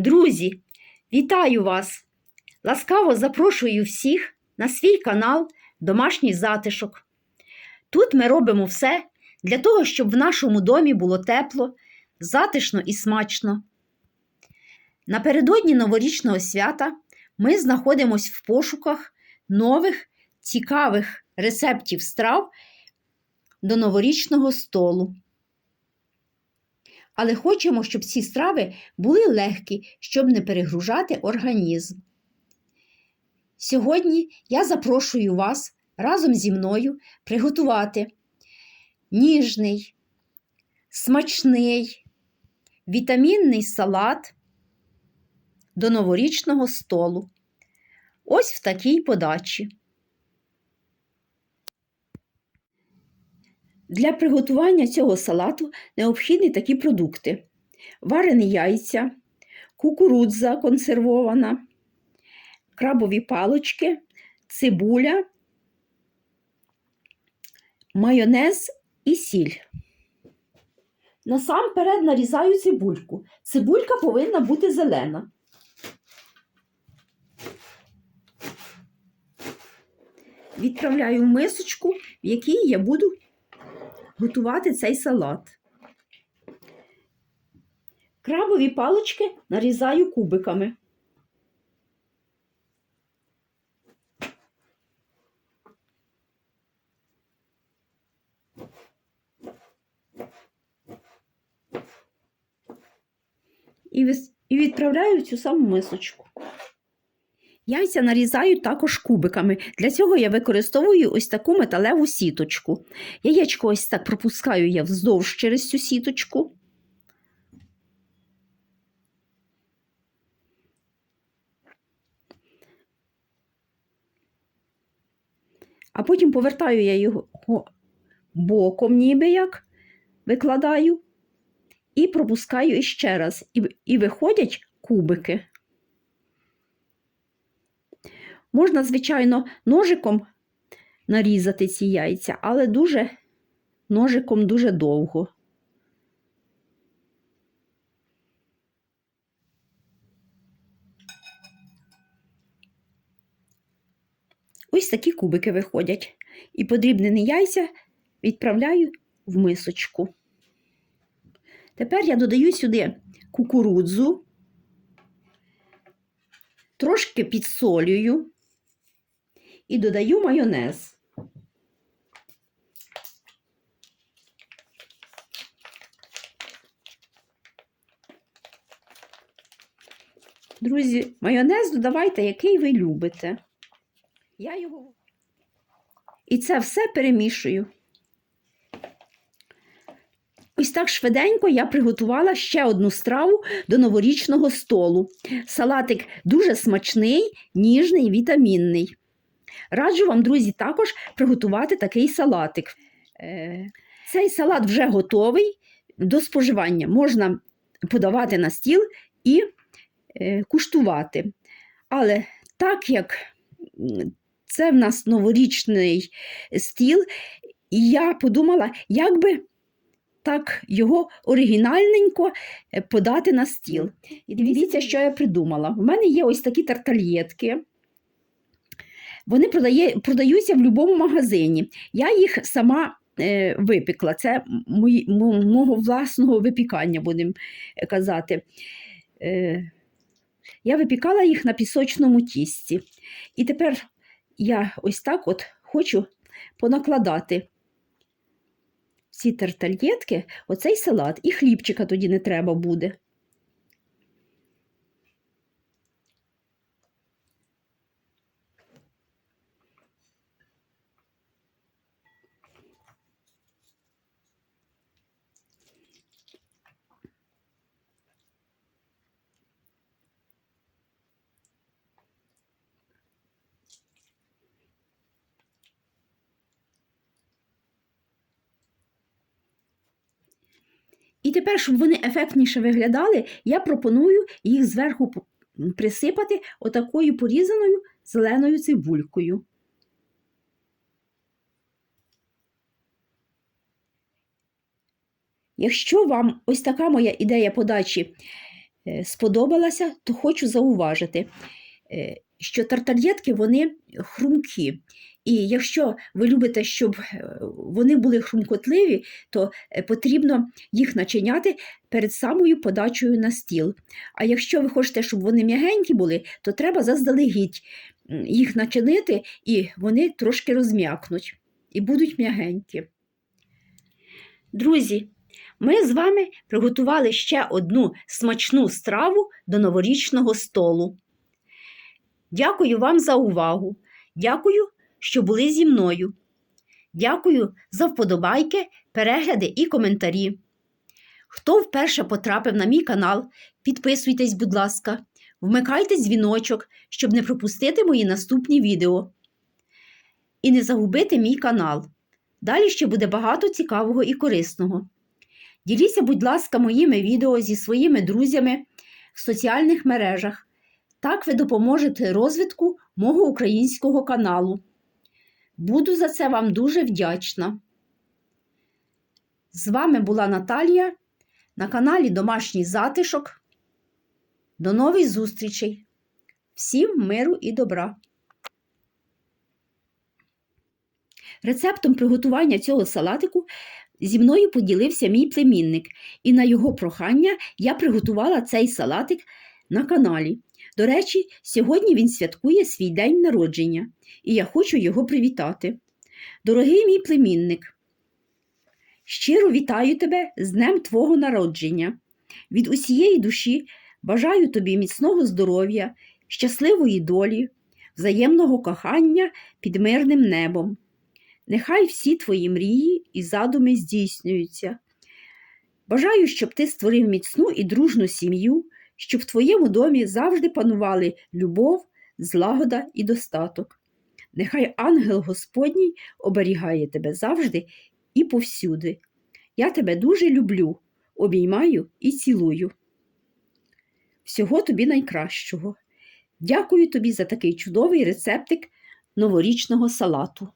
Друзі, вітаю вас! Ласкаво запрошую всіх на свій канал Домашній затишок. Тут ми робимо все для того, щоб в нашому домі було тепло, затишно і смачно. Напередодні новорічного свята ми знаходимося в пошуках нових цікавих рецептів страв до новорічного столу. Але хочемо, щоб ці страви були легкі, щоб не перегружати організм. Сьогодні я запрошую вас разом зі мною приготувати ніжний, смачний, вітамінний салат до новорічного столу. Ось в такій подачі. Для приготування цього салату необхідні такі продукти: варені яйця, кукурудза консервована, крабові палочки, цибуля, майонез і сіль. Насамперед нарізаю цибульку. Цибулька повинна бути зелена. Відправляю в мисочку, в якій я буду готувати цей салат. Крабові палочки нарізаю кубиками. І відправляю в цю саму мисочку. Яйця нарізаю також кубиками. Для цього я використовую ось таку металеву сіточку. Яєчко ось так пропускаю я вздовж через цю сіточку. А потім повертаю я його боком, ніби як викладаю, і пропускаю іще раз. І, і виходять кубики. Можна, звичайно, ножиком нарізати ці яйця, але дуже ножиком дуже довго. Ось такі кубики виходять. І подрібнені яйця відправляю в мисочку. Тепер я додаю сюди кукурудзу, трошки підсолюю і додаю майонез. Друзі, майонез додавайте, який ви любите. Я його. І це все перемішую. Ось так швиденько я приготувала ще одну страву до новорічного столу. Салатик дуже смачний, ніжний, вітамінний. Раджу вам, друзі, також приготувати такий салатик. Е, Цей салат вже готовий до споживання. Можна подавати на стіл і е, куштувати. Але так як це в нас новорічний стіл, і я подумала, як би так його оригінальненько е, подати на стіл. І дивіться, що я придумала. У мене є ось такі тарталєтки. Вони продає, продаються в будь-якому магазині. Я їх сама е, випекла. Це мої, мого власного випікання, будемо казати. Е, я випікала їх на пісочному тісті. І тепер я ось так от хочу понакладати ці тартальєтки оцей салат. І хлібчика тоді не треба буде. І тепер, щоб вони ефектніше виглядали, я пропоную їх зверху присипати отакою порізаною зеленою цибулькою. Якщо вам ось така моя ідея подачі е, сподобалася, то хочу зауважити, е, що тарталетки вони хрумкі. І якщо ви любите, щоб е, вони були хрумкотливі, то е, потрібно їх начиняти перед самою подачею на стіл. А якщо ви хочете, щоб вони м'ягенькі були, то треба заздалегідь їх начинити, і вони трошки розм'якнуть і будуть м'ягенькі. Друзі, ми з вами приготували ще одну смачну страву до новорічного столу. Дякую вам за увагу. Дякую, що були зі мною. Дякую за вподобайки, перегляди і коментарі. Хто вперше потрапив на мій канал, підписуйтесь, будь ласка, вмикайте дзвіночок, щоб не пропустити мої наступні відео. І не загубити мій канал. Далі ще буде багато цікавого і корисного. Діліться, будь ласка, моїми відео зі своїми друзями в соціальних мережах. Так ви допоможете розвитку мого українського каналу. Буду за це вам дуже вдячна. З вами була Наталія на каналі Домашній затишок. До нових зустрічей! Всім миру і добра! Рецептом приготування цього салатику зі мною поділився мій племінник, і на його прохання я приготувала цей салатик на каналі. До речі, сьогодні він святкує свій день народження, і я хочу його привітати. Дорогий мій племінник, щиро вітаю тебе з днем Твого народження. Від усієї душі бажаю тобі міцного здоров'я, щасливої долі, взаємного кохання під мирним небом. Нехай всі твої мрії і задуми здійснюються. Бажаю, щоб ти створив міцну і дружну сім'ю, щоб в твоєму домі завжди панували любов, злагода і достаток. Нехай ангел Господній оберігає тебе завжди і повсюди. Я тебе дуже люблю, обіймаю і цілую. Всього тобі найкращого. Дякую тобі за такий чудовий рецептик новорічного салату.